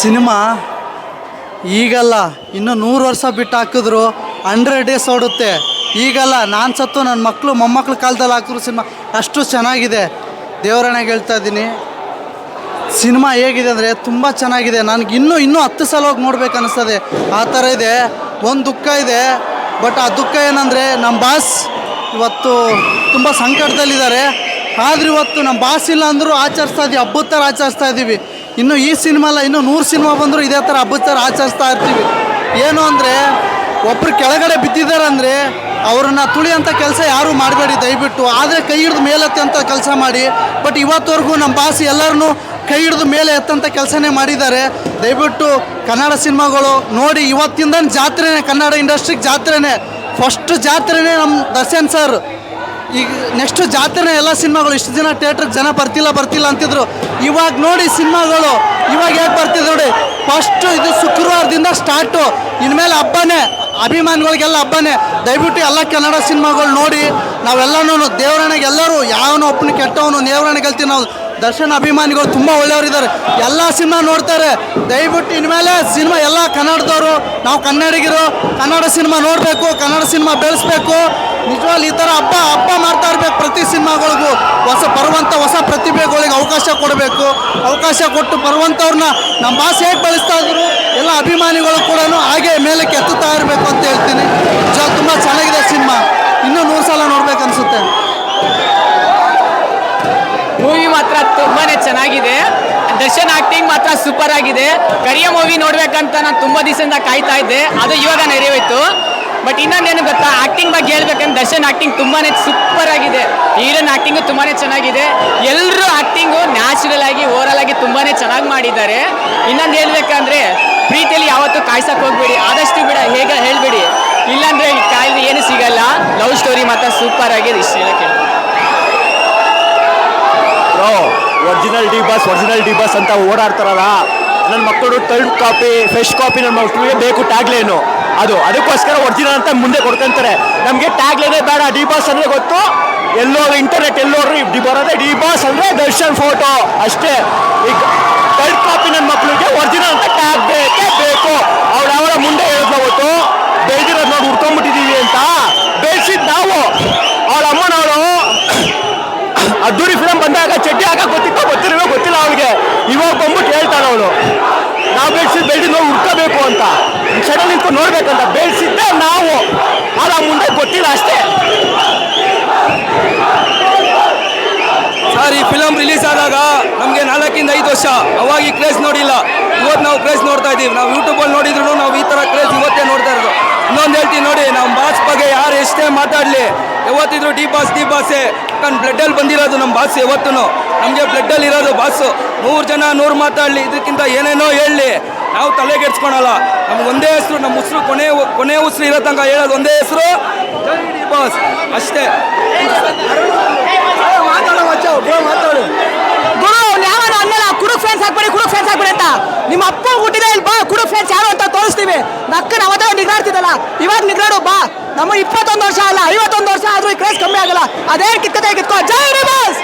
Cinema ಈಗಲ್ಲ, ಇನ್ನು ನೂರು ವರ್ಷ ಬಿಟ್ಟು ಹಾಕಿದ್ರು ಹಂಡ್ರೆಡ್ ಡೇಸ್ ಓಡುತ್ತೆ. ಈಗಲ್ಲ, ನಾನು ಸತ್ತು ನನ್ನ ಮಕ್ಕಳು ಮೊಮ್ಮಕ್ಳ ಕಾಲದಲ್ಲಿ ಹಾಕಿದ್ರು ಸಿನಿಮಾ. ಅಷ್ಟು ಚೆನ್ನಾಗಿದೆ. ದೇವರಣೆಗೆ ಹೇಳ್ತಾ ಇದ್ದೀನಿ. ಸಿನಿಮಾ ಹೇಗಿದೆ ಅಂದರೆ ತುಂಬ ಚೆನ್ನಾಗಿದೆ. ನನಗೆ ಇನ್ನೂ ಇನ್ನೂ ಹತ್ತು ಸಲ ಹೋಗಿ ನೋಡ್ಬೇಕು ಅನ್ನಿಸ್ತದೆ ಆ ಥರ ಇದೆ. ಒಂದು ದುಃಖ ಇದೆ. ಬಟ್ ಆ ದುಃಖ ಏನಂದರೆ ನಮ್ಮ ಬಾಸ್ ಇವತ್ತು ತುಂಬ ಸಂಕಟದಲ್ಲಿದ್ದಾರೆ. ಆದ್ರೆ ಇವತ್ತು ನಮ್ಮ ಬಾಸ್ ಇಲ್ಲ ಅಂದರೂ ಆಚರಿಸ್ತಾ ಇದ್ದೀವಿ ಹಬ್ಬದ ಥರ ಆಚರಿಸ್ತಾ ಇದ್ದೀವಿ ಇನ್ನು ಈ ಸಿನಿಮಾ ಅಲ್ಲ, ಇನ್ನೂ ನೂರು ಸಿನಿಮಾ ಬಂದರೂ ಇದೇ ಥರ ಹಬ್ಬದ ಥರ ಆಚರಿಸ್ತಾ ಇರ್ತೀವಿ. ಏನು ಅಂದರೆ ಒಬ್ಬರು ಕೆಳಗಡೆ ಬಿದ್ದಿದ್ದಾರೆ ಅಂದರೆ ಅವ್ರನ್ನ ತುಳಿಯೋಂಥ ಕೆಲಸ ಯಾರೂ ಮಾಡಬೇಡಿ ದಯವಿಟ್ಟು. ಆದರೆ ಕೈ ಹಿಡಿದು ಮೇಲೆ ಅಂತ ಕೆಲಸ ಮಾಡಿ. ಬಟ್ ಇವತ್ತವರೆಗೂ ನಮ್ಮ ಬಾಸ್ ಎಲ್ಲರನ್ನೂ ಕೈ ಹಿಡಿದು ಮೇಲೆ ಎತ್ತಂಥ ಕೆಲಸನೇ ಮಾಡಿದ್ದಾರೆ. ದಯವಿಟ್ಟು ಕನ್ನಡ ಸಿನಿಮಾಗಳು ನೋಡಿ ಇವತ್ತಿಂದ ಜಾತ್ರೆನೇ, ಕನ್ನಡ ಇಂಡಸ್ಟ್ರಿಗೆ ಜಾತ್ರೆನೇ. ಫಸ್ಟ್ ಜಾತ್ರೆನೇ ನಮ್ಮ ದರ್ಶನ್ ಸರ್ ಈಗ ನೆಕ್ಸ್ಟ್ ಜಾತ್ರೆ ಎಲ್ಲ ಸಿನಿಮಾಗಳು, ಇಷ್ಟು ದಿನ ಥಿಯೇಟ್ರಿಗೆ ಜನ ಬರ್ತಿಲ್ಲ ಬರ್ತಿಲ್ಲ ಅಂತಿದ್ರು. ಇವಾಗ ನೋಡಿ ಸಿನಿಮಾಗಳು, ಇವಾಗ ಹೇಗೆ ಬರ್ತಿದೆ ನೋಡಿ ಫಸ್ಟ್ ಇದು ಶುಕ್ರವಾರದಿಂದ ಸ್ಟಾರ್ಟು ಇನ್ಮೇಲೆ ಹಬ್ಬನೇ, ಅಭಿಮಾನಿಗಳಿಗೆಲ್ಲ ಹಬ್ಬನೇ. ದಯವಿಟ್ಟು ಎಲ್ಲ ಕನ್ನಡ ಸಿನಿಮಾಗಳು ನೋಡಿ ನಾವೆಲ್ಲನೂ ದೇವರಾಣಿಗೆ ಎಲ್ಲರೂ, ಯಾವನು ಒಬ್ಬನ ಕೆಟ್ಟವನು ದೇವರಾಣಿ ಗೆಲ್ತೀವಿ ನಾವು. ದರ್ಶನ ಅಭಿಮಾನಿಗಳು ತುಂಬ ಒಳ್ಳೆಯವರಿದ್ದಾರೆ. ಎಲ್ಲ ಸಿನಿಮಾ ನೋಡ್ತಾರೆ. ದಯವಿಟ್ಟು ಇನ್ಮೇಲೆ ಸಿನಿಮಾ ಎಲ್ಲ ಕನ್ನಡದವರು, ನಾವು ಕನ್ನಡಿಗರು, ಕನ್ನಡ ಸಿನಿಮಾ ನೋಡಬೇಕು, ಕನ್ನಡ ಸಿನಿಮಾ ಬೆಳೆಸ್ಬೇಕು. ನಿಜವಾಗ್ಲೂ ಈ ಥರ ಹಬ್ಬ ಹಬ್ಬ ಮಾಡ್ತಾ ಇರಬೇಕು ಪ್ರತಿ ಸಿನಿಮಾಗಳಿಗೂ. ಹೊಸ ಬರುವಂಥ ಹೊಸ ಪ್ರತಿಭೆಗಳಿಗೆ ಅವಕಾಶ ಕೊಡಬೇಕು. ಅವಕಾಶ ಕೊಟ್ಟು ಬರುವಂಥವ್ರನ್ನ ನಮ್ಮ ಭಾಷೆ ಹೇಗೆ ಬಳಸ್ತಾ ಇದ್ರು, ಎಲ್ಲ ಅಭಿಮಾನಿಗಳು ಕೂಡ ಹಾಗೆ ಮೇಲೆ ಕೆತ್ತುತ್ತಾ ಇರಬೇಕು ಅಂತ ಹೇಳ್ತೀನಿ. ನಿಜ ತುಂಬ ಚೆನ್ನಾಗಿದೆ ಸಿನಿಮಾ. ಇನ್ನೂ ನೂರು ಸಲ ನೋಡ್ಬೇಕು ಅನ್ಸುತ್ತೆ. ಮೂವಿ ಮಾತ್ರ ತುಂಬಾ ಚೆನ್ನಾಗಿದೆ. ದರ್ಶನ್ ಆಕ್ಟಿಂಗ್ ಮಾತ್ರ ಸೂಪರ್ ಆಗಿದೆ. ಕರಿಯ ಮೂವಿ ನೋಡ್ಬೇಕಂತ ನಾನು ತುಂಬಾ ದಿವಸದಿಂದ ಕಾಯ್ತಾ ಇದ್ದೆ. ಅದು ಇವಾಗ ನೆರವೇತು ಬಟ್ ಇನ್ನೊಂದೇನು ಗೊತ್ತಾ? ಆಕ್ಟಿಂಗ್ ಬಗ್ಗೆ ಹೇಳ್ಬೇಕಂದ್ರೆ ದರ್ಶನ್ ಆಕ್ಟಿಂಗ್ ತುಂಬಾನೇ ಸೂಪರ್ ಆಗಿದೆ. ಹೀರೋನ್ ಆಕ್ಟಿಂಗು ತುಂಬಾನೇ ಚೆನ್ನಾಗಿದೆ. ಎಲ್ಲರೂ ಆಕ್ಟಿಂಗು ನ್ಯಾಚುರಲ್ ಆಗಿ ಓವರಾಲ್ ಆಗಿ ತುಂಬಾನೇ ಚೆನ್ನಾಗಿ ಮಾಡಿದ್ದಾರೆ. ಇನ್ನೊಂದು ಹೇಳ್ಬೇಕಂದ್ರೆ ಪ್ರೀತಿಯಲ್ಲಿ ಯಾವತ್ತೂ ಕಾಯ್ಸಕ್ ಹೋಗ್ಬೇಡಿ. ಆದಷ್ಟು ಬಿಡ, ಹೇಗೆ ಹೇಳ್ಬೇಡಿ. ಇಲ್ಲಾಂದ್ರೆ ಈ ಕಾಯ್ದು ಏನು ಸಿಗಲ್ಲ. ಲವ್ ಸ್ಟೋರಿ ಮಾತ್ರ ಸೂಪರ್ ಆಗಿದೆ. ಇಷ್ಟ ಹೇಳಕ್ಕೆ original D boss original D boss ಅಂತ ಓಡಾಡ್ತಾರಲ್ಲ. ನನ್ನ ಮಕ್ಕಳು ಥರ್ಡ್ ಕಾಪಿ ಫ್ರೆಶ್ ಕಾಪಿ ನನ್ನ ಮಕ್ಕಳಿಗೆ ಬೇಕು ಟ್ಯಾಗ್ಲೇನು ಅದು ಅದಕ್ಕೋಸ್ಕರ ಒರಿಜಿನಲ್ ಅಂತ ಮುಂದೆ ಕೊಡ್ಕೊಂತಾರೆ. ನಮಗೆ ಟ್ಯಾಗ್ಲೇನೇ ಬೇಡ ಡಿ ಬಾಸ್ ಅಂದರೆ ಗೊತ್ತು. ಎಲ್ಲೋ ಇಂಟರ್ನೆಟ್ ಎಲ್ಲೋರು ಡಿ ಬರೋದೇ ಡಿ ಬಾಸ್ ಅಂದರೆ ದರ್ಶನ್ ಫೋಟೋ ಅಷ್ಟೇ. ಈಗ ಥರ್ಡ್ ಕಾಪಿ ನನ್ನ ಮಕ್ಕಳಿಗೆ ಒರಿಜಿನಲ್ ಅಂತ ಟ್ಯಾಗ್ ಬೇಕೇ ಬೇಕು. ಅವ್ರು ಯಾವಾಗ ಮುಂದೆ ಹೇಳಿದ್ಲು ಗೊತ್ತು? ಬೆಳೆದಿರೋದು ನಾವು ಹುಡ್ಕೊಂಡ್ಬಿಟ್ಟಿದ್ದೀವಿ ಅಂತ. ಬೆಳೆಸಿದ್ ನಾವು. ಅವಳ ಅಮ್ಮನವರು ಅದ್ದೂರಿ ಫಿಲಮ್ ಬಂದಾಗ ಚಡ್ಡಿ ಹಾಕ ಗೊತ್ತಿತ್ತೋ ಗೊತ್ತಿರೋ ಗೊತ್ತಿಲ್ಲ ಅವಳಿಗೆ. ಇವಾಗ ಬಂದ್ಬಿಟ್ಟು ಹೇಳ್ತಾನೆ ಅವಳು. ನಾವು ಬೆಳೆಸಿದ ಬೆಳೆದು ನಾವು ಹುಡ್ಕೋಬೇಕು ಅಂತ. ಸಡನ್ ನಿಂತು ನೋಡ್ಬೇಕಂತ ಬೆಳೆಸಿದ್ದೆ ನಾವು. ಅಲ್ಲ ಮುಂದೆ ಗೊತ್ತಿಲ್ಲ ಅಷ್ಟೇ. ಸರ್, ಈ ಫಿಲಮ್ ರಿಲೀಸ್ ಆದಾಗ ನಮಗೆ ನಾಲ್ಕಿಂದ ಐದು ವರ್ಷ. ಅವಾಗ ಈ ನೋಡಿಲ್ಲ. ಇವತ್ತು ನಾವು ಕ್ರೇಸ್ ನೋಡ್ತಾ ಇದ್ದೀವಿ ನಾವು ಯೂಟ್ಯೂಬಲ್ಲಿ ನೋಡಿದ್ರು ನಾವು ಈ ಥರ ಕ್ರೇಜ್ ಇವತ್ತೇ ನೋಡ್ತಾ ಇರೋದು ಇನ್ನೊಂದು ಹೇಳ್ತೀನಿ ನೋಡಿ ನಮ್ಮ ಬಾಸ್ ಬಗ್ಗೆ ಯಾರು ಎಷ್ಟೇ ಮಾತಾಡಲಿ. ಯಾವತ್ತಿದ್ರು ಡಿ ಬಾಸ್, ಡಿ ಬಾಸೆ. ಯಾಕಂದ್ರೆ ಬ್ಲಡ್ಡಲ್ಲಿ ಬಂದಿರೋದು ನಮ್ಮ ಬಾಸ್ ಯಾವತ್ತೂ ನಮಗೆ ಬ್ಲಡ್ಡಲ್ಲಿ ಇರೋದು ಬಾಸು. ನೂರು ಜನ ನೂರು ಮಾತಾಡಲಿ. ಇದಕ್ಕಿಂತ ಏನೇನೋ ಹೇಳಲಿ. ನಾವು ತಲೆಗೆಡ್ಸ್ಕೊಳಲ್ಲ ನಮ್ಗೆ ಒಂದೇ ಹೆಸರು ನಮ್ಮ ಉಸಿರು ಕೊನೆ ಕೊನೆ ಉಸಿರು ಇರೋ ತನಕ ಹೇಳೋದು ಒಂದೇ ಹೆಸರು. D boss. ಅಷ್ಟೇ. ಫ್ರೆಂಡ್ಸ್ ಹಾಕ್ಬೇಡಿ ಕುಡುಕ್ ಫ್ರೆಂಡ್ಸ್ ಹಾಕ್ಬೇಡಿ ಅಂತ. ನಿಮ್ಮ ಅಪ್ಪ ಹುಟ್ಟಿದ ಇಲ್ಲಿ ಬಾ, ಕುಡುಕ್ ಫ್ರೆಂಡ್ಸ್ ಯಾರು ಅಂತ ತೋರಿಸ್ತೀವಿ. ನಕ್ಕ ಅವತ್ತ ನಿಗ್ರಾಡ್ತಿದ್ದಲ್ಲ. ಇವಾಗ ನಿಗ್ರಾಡು, ಬಾ. ನಮ್ಮ ಇಪ್ಪತ್ತೊಂದು ವರ್ಷ ಅಲ್ಲ, ಐವತ್ತೊಂದು ವರ್ಷ ಆದ್ರೂ ಈ ಕಮ್ಮಿ ಆಗಲ್ಲ. ಅದೇ ಕಿತ್ಕತೆ ಕಿತ್ಕೋ. ಜೈ ರಿಬಾಸ್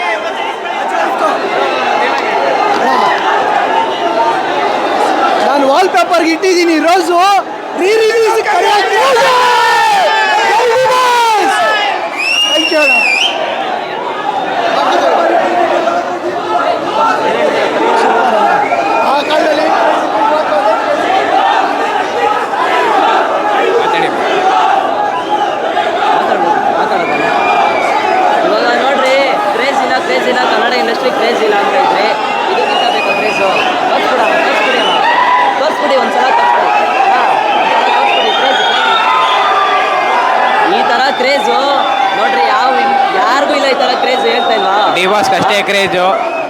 ನಾನು ವಾಲ್ ಪೇಪರ್ಗೆ ಇಟ್ಟಿದ್ದೀನಿ, ರೋಸು. ರೀ ರಿಲೀಸ್ ಇವಾಗ ನೋಡ್ರಿ ಕ್ರೇಜ್ ಇಲ್ಲ ಕ್ರೇಜ್ ಇಲ್ಲ ಕನ್ನಡ ಇಂಡಸ್ಟ್ರಿ ಕ್ರೇಜ್ ಇಲ್ಲ ಅಂತ ಇದ್ರಿ ಇದಕ್ಕಿಂತ ಬೇಕು ಕ್ರೇಜು ತೋರಿಸ್ಬಿಡೋಣ ತೋರಿಸ್ಬಿಡಿ ಅಮ್ಮ ತೋರಿಸ್ಬಿಡಿ ಒಂದ್ಸಲ ತೋರಿಸ್ಬಿಡಿ ಹಾಂ ತೋರಿಸ್ಬಿಡಿ ಕ್ರೇಜ್ ಈ ಥರ ಕ್ರೇಜು ನೋಡ್ರಿ ಯಾವ ಯಾರಿಗೂ ಇಲ್ಲ ಈ ಥರ ಕ್ರೇಜ್ ಹೇಳ್ತಾ ಡಿವಾಸ್ಗೆ ಅಷ್ಟೇ ಕ್ರೇಜು.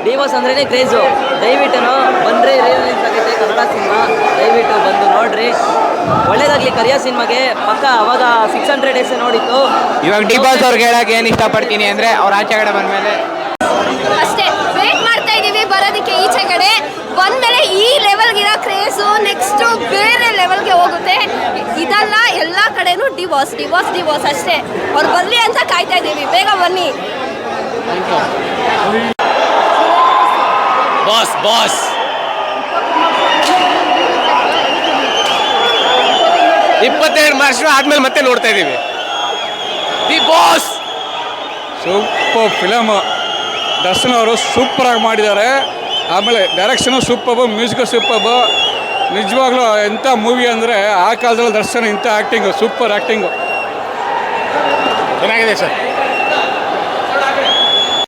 ಡಿವೋರ್ಸ್ ಅಂದ್ರೇ ಕ್ರೇಜು. ದಯವಿಟ್ಟು ಬಂದ್ರೆ ರಿಲೀಸ್ ಆಗುತ್ತೆ ಕನ್ನಡ ಸಿನಿಮಾ. ದಯವಿಟ್ಟು ಬಂದು ನೋಡ್ರಿ. ಒಳ್ಳೇದಾಗ್ಲಿ ಕರಿಯೋ ಸಿನಿಮಾಗೆ. ಪಕ್ಕ ಅವಾಗ ಸಿಕ್ಸ್ ಹಂಡ್ರೆಡ್ ಡೇಸ್ ನೋಡಿತ್ತು. ಇವಾಗ ಡಿಬಾಸ್ ಅವ್ರಿಗೆ ಹೇಳಕ್ಕೆ ಏನು ಇಷ್ಟಪಡ್ತೀನಿ ಅಂದರೆ ಅವ್ರ ಆಚೆ ಕಡೆ ಬಂದಮೇಲೆ. ಅಷ್ಟೇ. ವೇಟ್ ಮಾಡ್ತಾ ಇದೀವಿ ಬರೋದಕ್ಕೆ ಈಚೆ ಕಡೆ. ಬಂದ್ಮೇಲೆ ಈ ಲೆವೆಲ್ಗಿರೋ ಕ್ರೇಜು ನೆಕ್ಸ್ಟ್ ಬೇರೆ ಲೆವೆಲ್ಗೆ ಹೋಗುತ್ತೆ. ಇದಲ್ಲ ಎಲ್ಲ ಕಡೆನೂ ಡಿವೋರ್ಸ್ ಡಿವೋರ್ಸ್ ಡಿವೋರ್ಸ್ ಅಷ್ಟೇ. ಅವ್ರು ಬರಲಿ ಅಂತ ಕಾಯ್ತಾ ಇದ್ದೀವಿ ಬೇಗ ಬನ್ನಿ. ಬಾಸ್ ಇಪ್ಪತ್ತೆರಡು ಮಾರ್ಚ್ ಆದ್ಮೇಲೆ ಮತ್ತೆ ನೋಡ್ತಾ ಇದ್ದೀವಿ D boss super film Darshan ಅವರು ಸೂಪರಾಗಿ ಮಾಡಿದ್ದಾರೆ. ಆಮೇಲೆ ಡೈರೆಕ್ಷನು ಸೂಪರ್ಬು ಮ್ಯೂಸಿಕ್ ಸೂಪರ್ಬು ನಿಜವಾಗ್ಲೂ ಎಂಥ ಮೂವಿ ಅಂದರೆ ಆ ಕಾಲದಲ್ಲಿ ದರ್ಶನ ಇಂಥ ಆ್ಯಕ್ಟಿಂಗು ಸೂಪರ್ ಆ್ಯಕ್ಟಿಂಗು ಚೆನ್ನಾಗಿದೆ ಸರ್